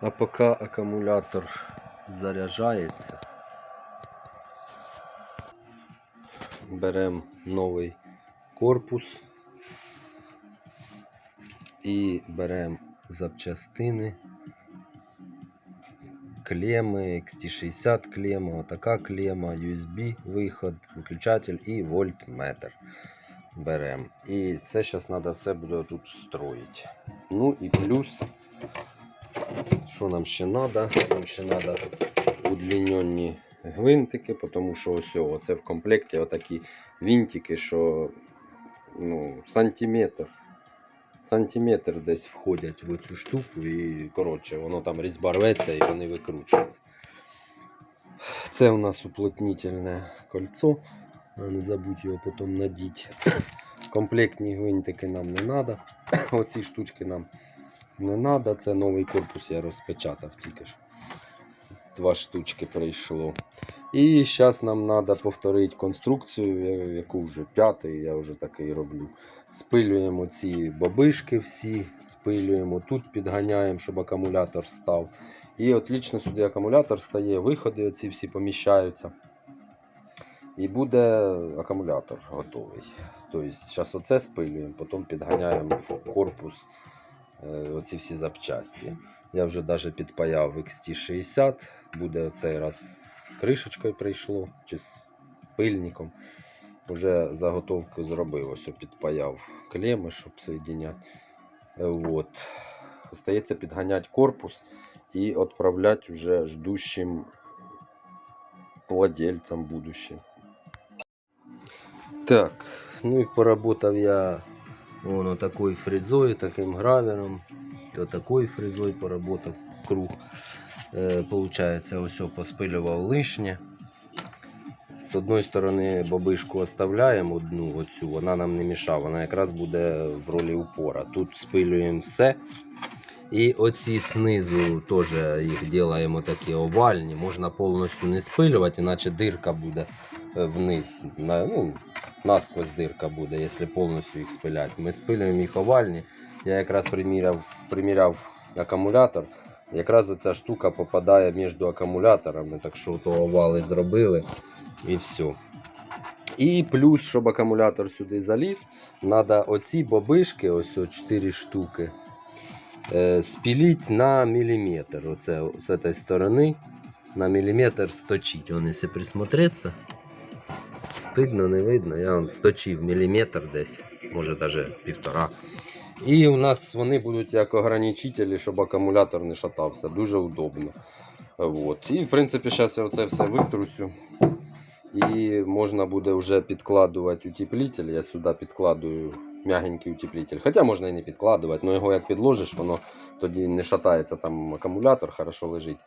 А поки акумулятор заряджається, беремо новий корпус і беремо запчастини, клеми, XT60 клема, така клема, USB виход, виключатель і вольтметр. Беремо. І це зараз треба все буде тут встроїти. Ну і плюс що нам ще треба? Нам ще треба удлінені гвинтики, тому що ось це в комплекті отакі винтики, що ну, сантиметр. Сантиметр десь входять в цю штуку і коротше, воно там різьба рветься і вони викручуються. Це у нас уплотнительне кольцо. Не забудь його потім надіти. Комплектні гвинтики нам не треба. Оці штучки нам не треба, це новий корпус я розпечатав тільки що. Два штучки прийшло. І зараз нам треба повторити конструкцію, яку вже п'ятий, я вже такий роблю. Спилюємо ці бабишки всі, спилюємо, тут підганяємо, щоб акумулятор став. І отлично сюди акумулятор стає, виходи оці всі поміщаються. І буде акумулятор готовий. Тобто, зараз оце спилюємо, потім підганяємо корпус оці всі запчасті. Я вже навіть підпаяв XT60, буде цей раз з кришечкою прийшло, чи з пильником. Уже заготовку зробив, ось підпаяв клеми, щоб. Е, От. Остається підганяти корпус і відправляти вже ждущим владельцам будущим. Так, ну і поработав я вон такою фрезою, таким гравером. І отакою фрезою поработав круг. Е, получається, ось поспилював лишнє. З одної сторони бабишку оставляємо одну оцю, вона нам не мішає, вона якраз буде в ролі упора. Тут спилюємо все. І оці знизу теж їх робимо такі овальні. Можна повністю не спилювати, іначе дирка буде е, вниз. Ну, насквозь дирка буде, якщо повністю їх спиляти. Ми спилюємо їх овальні. Я якраз приміряв, приміряв акумулятор. Якраз оця штука попадає між акумуляторами, так що то овали зробили і все. І плюс, щоб акумулятор сюди заліз, треба оці бобишки, ось 4 штуки, е, спіліть на міліметр. Оце з цієї сторони на міліметр сточить. Вон, якщо присмотреться, видно, не видно. Я вон сточив міліметр десь, може навіть півтора. І у нас вони будуть як ограничителі, щоб акумулятор не шатався. Дуже удобно. От. І в принципі, зараз я оце все витрусю. І можна буде вже підкладувати утеплитель. Я сюди підкладую м'ягенький утеплитель. Хоча можна і не підкладувати, але його як підложиш, воно тоді не шатається там акумулятор, хорошо лежить.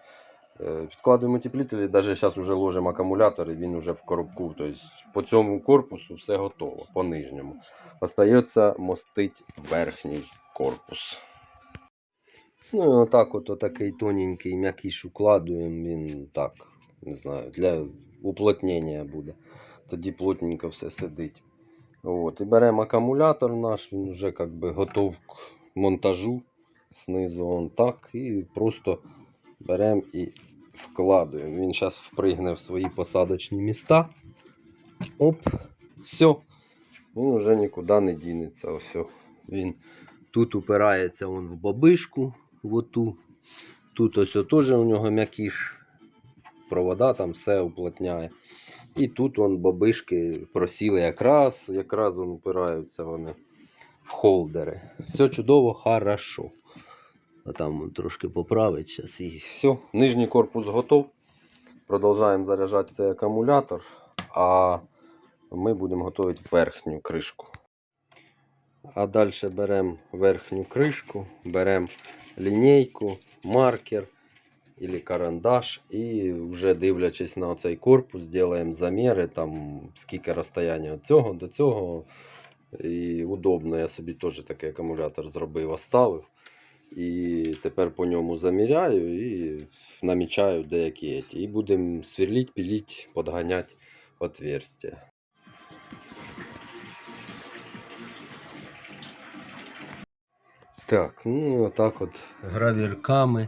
Е, Підкладуємо утеплитель, навіть зараз вже ложимо акумулятор, і він вже в коробку. Тобто по цьому корпусу все готово, по нижньому. Остається мостить верхній корпус. Ну і отак от отакий тоненький м'якіш укладуємо, він так, не знаю, для уплотнення буде. Тоді плотненько все сидить. От, і беремо акумулятор наш, він вже как би готов к монтажу. Знизу он так. І просто беремо і вкладуємо. Він зараз впригне в свої посадочні міста. Оп, все. Він вже нікуди не дінеться. Ось. Він тут упирається он в бабишку, оту. Тут ось теж у нього м'якіш. Провода там все уплотняє. І тут вон бабишки просіли якраз, якраз вон упираються вони в холдери. Все чудово, хорошо. А там трошки поправить зараз і все. Нижній корпус готов. Продовжуємо заряджати цей акумулятор, а ми будемо готувати верхню кришку. А далі беремо верхню кришку, беремо лінійку, маркер или карандаш і вже дивлячись на цей корпус, робимо заміри, там скільки розстояння від цього до цього. І удобно, я собі теж такий акумулятор зробив, оставив. І тепер по ньому заміряю і намічаю деякі. І будемо сверлити, пілити, подганяти отверстия. Так, ну отак от гравірками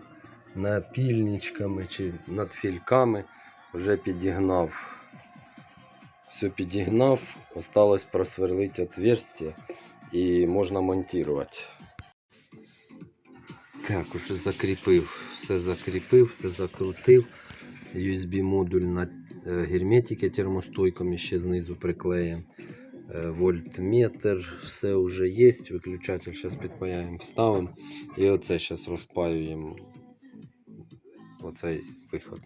напільничками чи над фільками. Вже підігнав. Все підігнав, осталось просверлити отверстие і можна монтувати. Так, уже закріпив, все закріпив, все закрутив. USB модуль на е, герметики термостойком ще знизу приклеїмо. Е, Вольтметр, все вже є. Виключатель зараз підпаяємо, вставимо. І оце зараз розпаюємо. Оцей виход.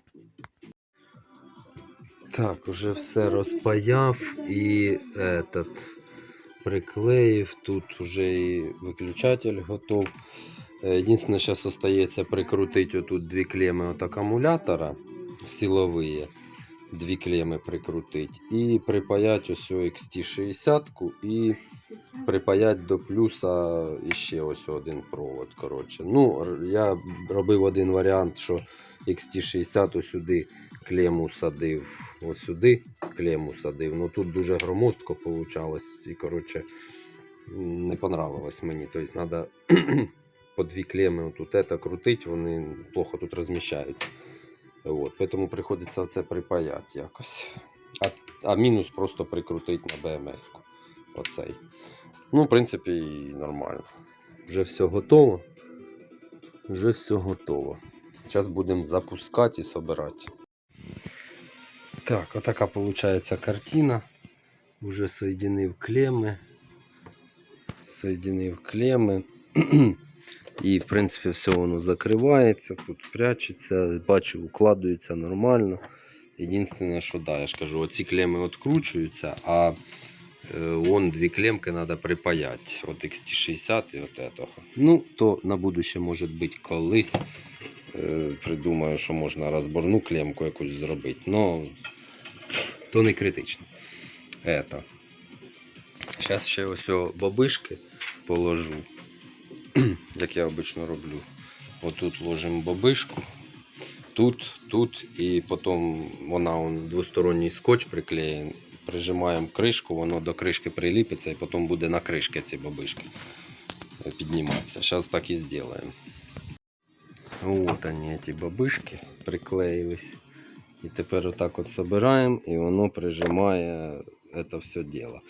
Так, уже все розпаяв і этот приклеїв. Тут вже і виключатель готов. Е, Єдине, зараз остається прикрутити отут дві клеми от акумулятора силові. Дві клеми прикрутити. І припаять ось о XT60 і припаять до плюса іще ось один провод. Коротше. Ну, я робив один варіант, що XT60 ось сюди клему садив. Ось сюди клему садив. Ну тут дуже громоздко вийшло. І коротше, не понравилось мені. Тобто треба по дві клеми отут это крутить, вони плохо тут розміщаються. От, поэтому приходиться це припаяти якось. А, а мінус просто прикрутити на БМС-ку. Оцей. Ну, в принципі, нормально. Вже все готово. Вже все готово. Зараз будемо запускати і собирати. Так, отака виходить картина. Уже соединив клеми. Соединив клеми. І, в принципі, все воно закривається, тут прячеться, бачу, укладується нормально. Єдине, що да, я ж кажу, оці клеми відкручуються, а е, вон дві клемки треба припаяти. От XT60 і от этого. Ну, то на будуще, може бути, колись е, придумаю, що можна розборну клемку якусь зробити. Но то не критично. Это. Зараз ще ось бабишки положу як я обично роблю. Отут ложимо бабишку, тут, тут, і потім вона он, двосторонній скотч приклеєн. Прижимаємо кришку, воно до кришки приліпиться і потім буде на кришці ці бабишки е, підніматися. Зараз так і зробимо. Вот вони, ці бабишки приклеїлись. І тепер отак от собираємо, і воно прижимає це все діло.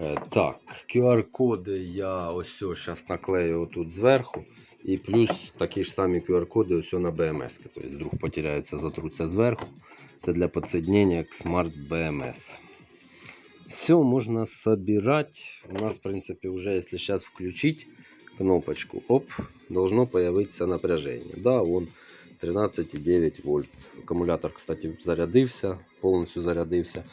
Е, Так, QR-коди я ось зараз наклею тут зверху. І плюс такі ж самі QR-коди ось на BMS. Тобто вдруг потеряються, затруться зверху. Це для підсоединення к Smart BMS. Все можно собирать. У нас, в принципе, уже если сейчас включить кнопочку, оп, должно появиться напряжение. Да, вон 13,9 вольт. Аккумулятор, кстати, зарядився, повністю зарядився.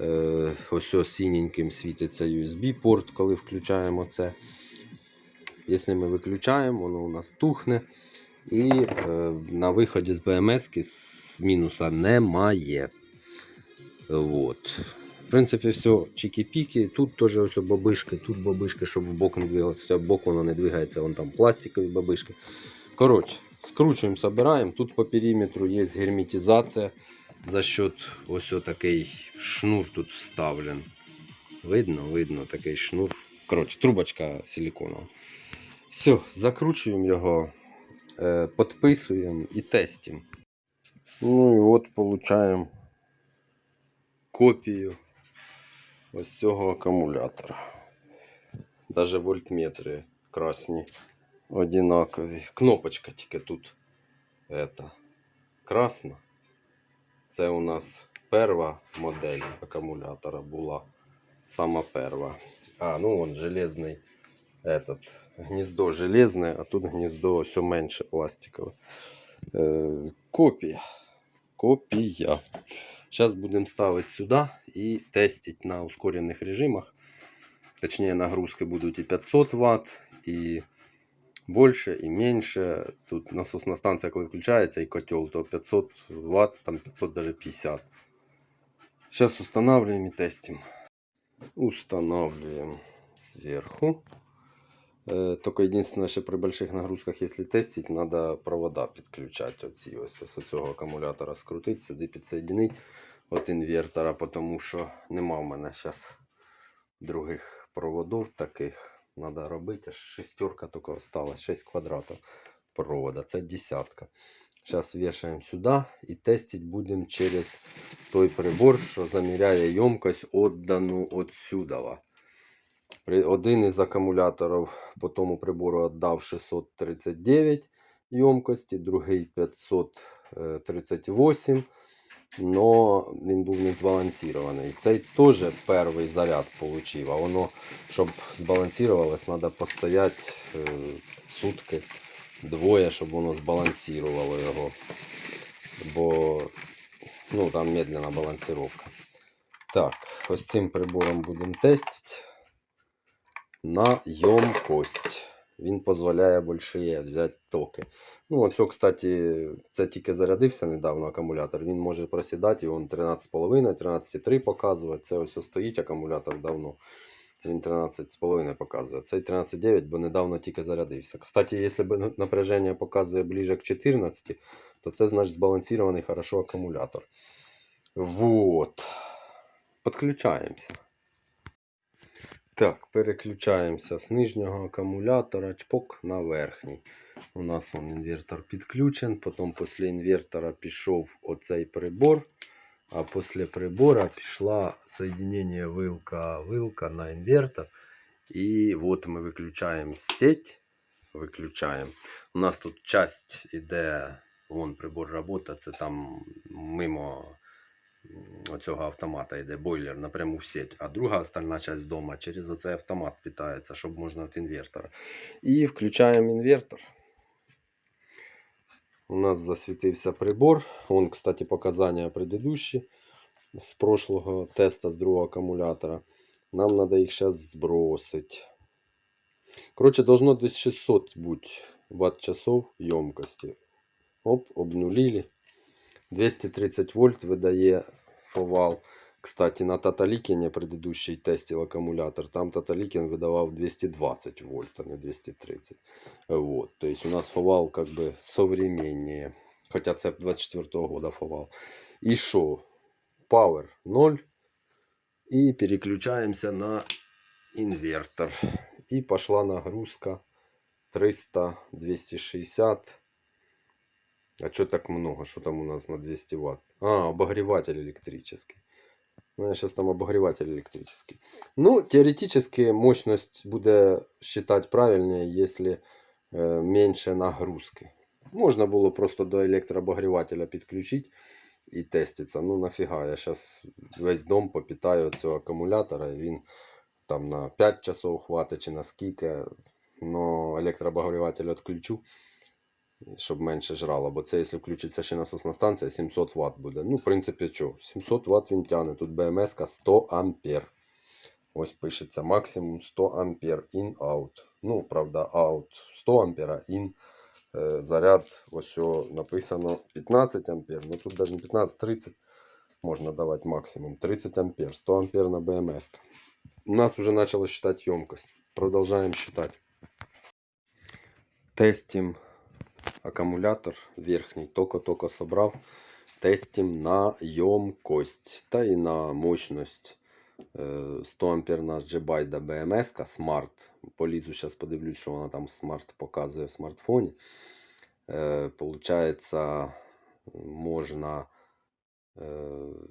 Е, ось ось синеньким світиться USB-порт, коли включаємо це. Якщо ми виключаємо, воно у нас тухне. І е, на виході з BMS з мінуса немає. Вот. В принципі, все чики-піки. Тут теж ось бабишки, тут бабишки, щоб в бок не двигалося. Хоча бок воно не двигається, вон там пластикові бабишки. Коротше, скручуємо, собираємо. Тут по периметру є герметизація за счет ось такий шнур тут вставлен. Видно, видно такий шнур. Коротше, трубочка силиконова. Все, закручуємо його, е, підписуємо і тестимо. Ну і от получаємо копію ось цього акумулятора. Даже вольтметри красні одинакові. Кнопочка тільки тут это, красна. Це у нас перша модель акумулятора була. Сама перша. А, ну вон железний этот, гніздо железне, а тут гніздо все менше пластикове. Е, копія. Копія. Зараз будемо ставити сюди і тестити на ускорених режимах. Точніше, нагрузки будуть і 500 Вт, і більше, і менше. Тут насосна станція, коли включається, і котел, то 500 Вт, там 500 даже 50. Сейчас устанавливаем и тестим. Устанавливаем сверху. Э, Только единственное, что при больших нагрузках, если тестить, надо провода підключать. Оці ось з цього акумулятора скрутити, сюди підсоединити от інвертора, тому що нема в мене зараз других проводів таких. Надо робити. Шестерка тільки осталась, 6 квадратів. провода. Це десятка. Зараз вішаємо сюди і тестити будемо через той прибор, що заміряє ємкость віддану від Один із акумуляторів по тому прибору віддав 639 ємкості, другий 538, но він був не збалансований. Цей теж перший заряд отримав, а воно, щоб збалансувалось, треба постояти е, сутки, двоє, щоб воно збалансувало його. Бо ну, там медленна балансировка. Так, ось цим прибором будемо тестити на ємкость. Він дозволяє більше взяти токи. Ну, оце, кстати, це тільки зарядився недавно акумулятор. Він може просідати, і він 13,5, 13,3 показує. Це ось стоїть акумулятор давно. Він 13,5 показує. Цей 13,9, бо недавно тільки зарядився. Кстати, якщо напряження показує ближе к 14, то це значить збалансований хорошо акумулятор. Вот. Подключаємося. Так, переключаємося з нижнього акумулятора чпок на верхній. У нас он інвертор підключен, потім після інвертора пішов оцей прибор, а після прибора пішла соединение вилка-вилка на інвертор. І от ми виключаємо сеть. Виключаємо. У нас тут часть іде, вон прибор робота, це там мимо оцього автомата йде бойлер напряму в сеть, а друга остальна часть дома через оцей автомат питається, щоб можна від інвертора. І включаємо інвертор. У нас засвітився прибор. Вон, кстати, показання предыдущі з прошлого теста з другого акумулятора. Нам треба їх зараз збросити. Коротше, должно десь 600 бути ватт часов емкості. Оп, обнулили. 230 вольт видає фовал. Кстати, на Таталікіні предыдущий тестив акумулятор. Там Таталікін видавав 220 вольт, а не 230. Вот. То есть у нас фовал как бы современнее. Хотя це 24 года фовал. І що? Power 0. І переключаємося на інвертор. І пошла нагрузка 300, 260. А что так много? Что там у нас на 200 ватт? А, обогреватель электрический. Ну, я сейчас там обогреватель электрический. Ну, теоретически мощность буде считать правильнее, если э, меньше нагрузки. Можна було просто до електрообогрівателя підключити і теститься. Ну нафіга, я зараз весь дом попитаю цього акумулятора, і він там на 5 часов хватить чи на скільки. Но електрообогріватель відключу, щоб менше жрало. Бо це, якщо включиться ще насосна станція, 700 Вт буде. Ну, в принципі, що, 700 Вт він тягне. Тут БМС 100 ампер. Ось пишеться максимум 100 ампер in-out. Ну, правда, out 100 ампера, in е, заряд. Ось о, написано 15 ампер. Ну тут навіть не 15, 30 можна давати максимум. 30 ампер, 100 ампер на БМС. У нас уже начало считать емкость. Продолжаем считать. Тестим аккумулятор верхний. Только-только собрав. Тестим на емкость. Та и на мощность. Е, 100 ампер наш Джебайда BMS Smart. Полізу зараз подивлюсь, що вона там смарт показує в смартфоні. Е, Получається, можна е,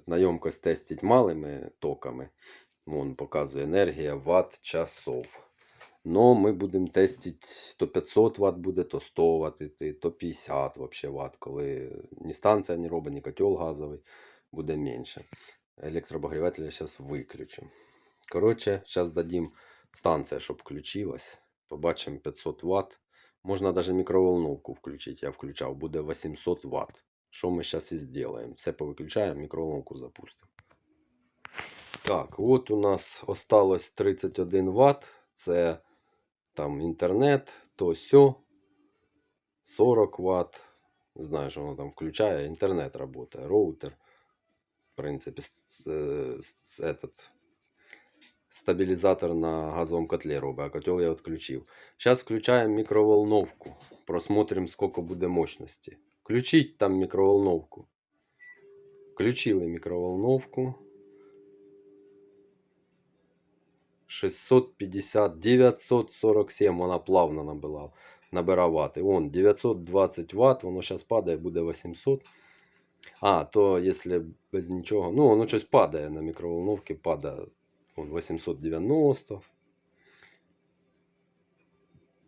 на ємкость тестити малими токами. Вон показує енергія ватт часов. Но ми будемо тестити то 500 Вт буде, то 100 Вт, іти, то 50 вообще Вт, коли ні станція не робить, ні котел газовий, буде менше. Електрообогріватель я зараз виключу. Коротше, зараз дадим станція, щоб включилась. Побачимо 500 Вт. Можна навіть мікроволновку включити. Я включав, буде 800 Вт. Що ми зараз і зробимо? Все повиключаємо, мікроволновку запустимо. Так, от у нас осталось 31 Вт. Це там інтернет, то сьо. 40 Вт. Не знаю, що воно там включає. Інтернет працює, роутер. В принципі, е, этот, стабілізатор на газовому котлі робить, а котел я відключив. Зараз включаємо мікроволновку. Просмотрим, скільки буде мощності. Включіть там мікроволновку. Включили мікроволновку. 650, 947 вона плавно набила. набирав вати. Вон 920 Вт, воно зараз падає, буде 800. А, то якщо без нічого. Ну, воно щось падає на мікроволновці, падає вон, 890.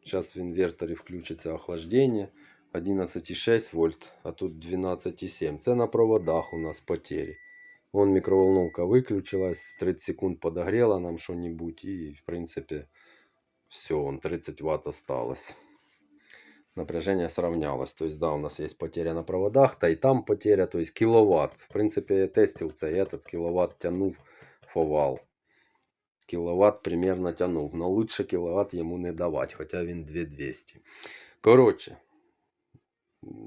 Зараз в інверторі включиться охлаждення 11,6 вольт, а тут 12,7. Це на проводах у нас потері. Вон мікроволновка виключилась, 30 секунд подогрела нам що-нибудь і, в принципі, все, он 30 Вт осталось. Напряжение сравнялось. То есть, да, у нас есть потеря на проводах, та и там потеря, то есть киловатт. В принципе, я тестил це, і этот киловатт тянув фовал. Кіловат примерно тянув. Но лучше кіловат йому не давати, хоча він 2200. Коротше,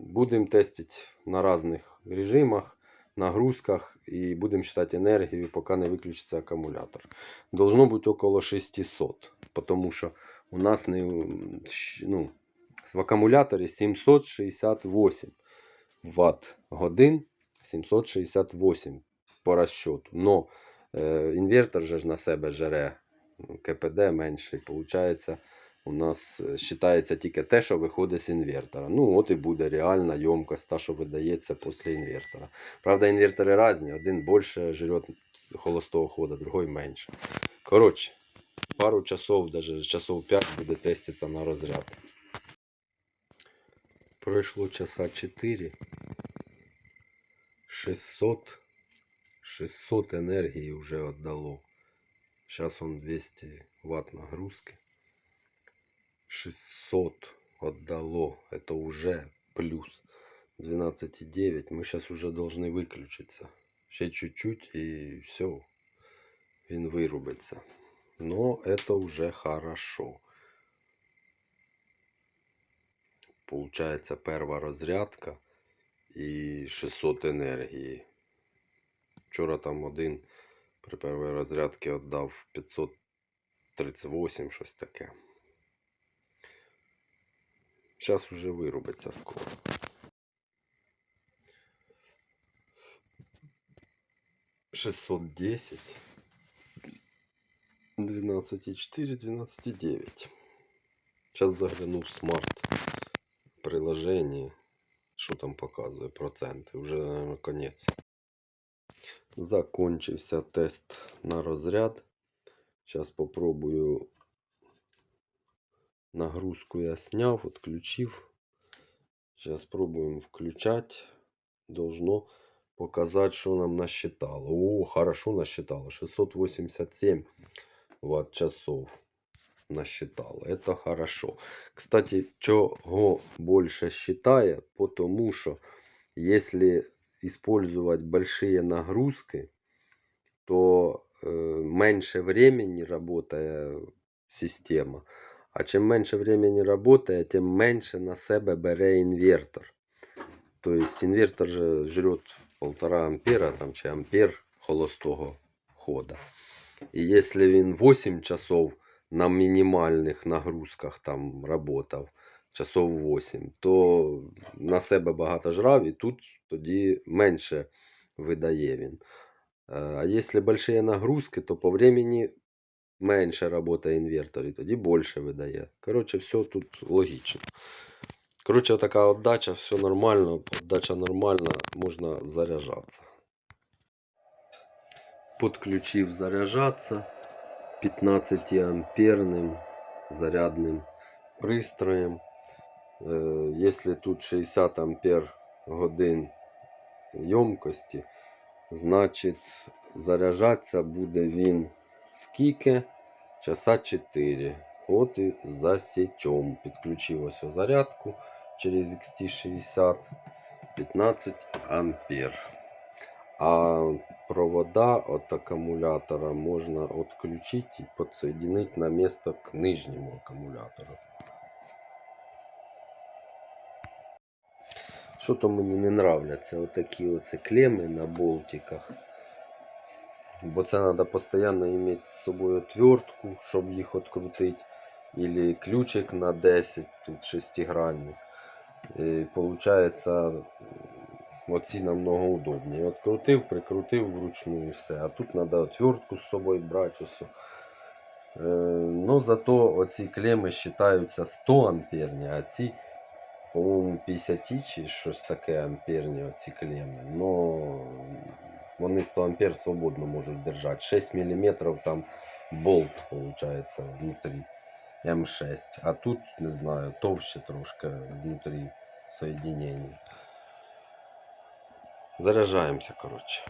будемо тестити на різних режимах, Нагрузках і будемо считати енергію, поки не виключиться акумулятор. Должно бути около 600, тому що у нас не, ну, в акумуляторі 768 Вт годин, 768 по розчету. Но е, інвертор же на себе жере КПД менший. Получається, у нас е, вважається тільки те, що виходить з інвертора. Ну, от і буде реальна ємкость, та, що видається після інвертора. Правда, інвертори різні. Один більше жрет холостого хода, другой менше. Коротше, пару часов, даже часов 5 буде теститися на розряд. Пройшло часа 4. 600. 600 энергии уже отдало. Сейчас он 200 ватт нагрузки. 600 отдало. Это уже плюс. 12,9. Мы сейчас уже должны выключиться. Ще чуть-чуть и все. Він вирубиться. Но это уже хорошо. Получается перша розрядка і 600 енергії. Вчора там один при першій розрядці віддав 538, щось таке. Зараз уже вирубиться скоро. Шестьсот десять. Двенадцать и четыре, двенадцать и девять. Сейчас загляну в смарт приложение. Що там показує проценти? Уже, наверное, конець. Закончився тест на розряд. Сейчас попробую. Нагрузку я сняв, отключив. Сейчас пробуем включать. Должно показать, что нам насчитало. О, хорошо насчитало. 687 ватт часов насчитало. Это хорошо. Кстати, чего больше считая, потому что если использовать большие нагрузки, то э, меньше времени работает система. А чим менше времени работает, тим менше на себе бере інвертор. Тобто інвертор же жрет 1,5 ампера там, чи ампер холостого хода. І якщо він 8 часов на мінімальних нагрузках там работав, часов 8, то на себе багато жрав і тут тоді менше видає він. Е, А якщо большие нагрузки, то по времени менше работає інвертор і тоді більше видає. Коротше, все тут логічно. Коротше, така отдача, все нормально, отдача нормальна, можна заряджатися. Подключив заряджатися 15 амперним зарядним пристроєм. Якщо тут 60 ампер годин ємкості, значить заряджатися буде він скільки? Часа 4. От і засічом. Підключив ось зарядку через XT60 15 ампер. А провода от аккумулятора можно отключить и подсоединить на место к нижнему аккумулятору. Що-то мені не нравляться отакі оце клеми на болтиках. Бо це треба постійно мати з собою отвертку, щоб їх відкрутити. Или ключик на 10, тут шестигранник. І получається оці намного удобнее. Открутив, прикрутив вручну і все. А тут треба отвертку з собою брати. Ось. Е, ну, зато оці клеми вважаються 100 амперні, а ці, по-моєму, 50 чи щось таке амперні оці клеми. Но вони 100 ампер свободно можуть держати. 6 мм там болт, виходить, внутрі. М6. А тут, не знаю, товще трошки внутрі соединення. Заряджаємося, коротше.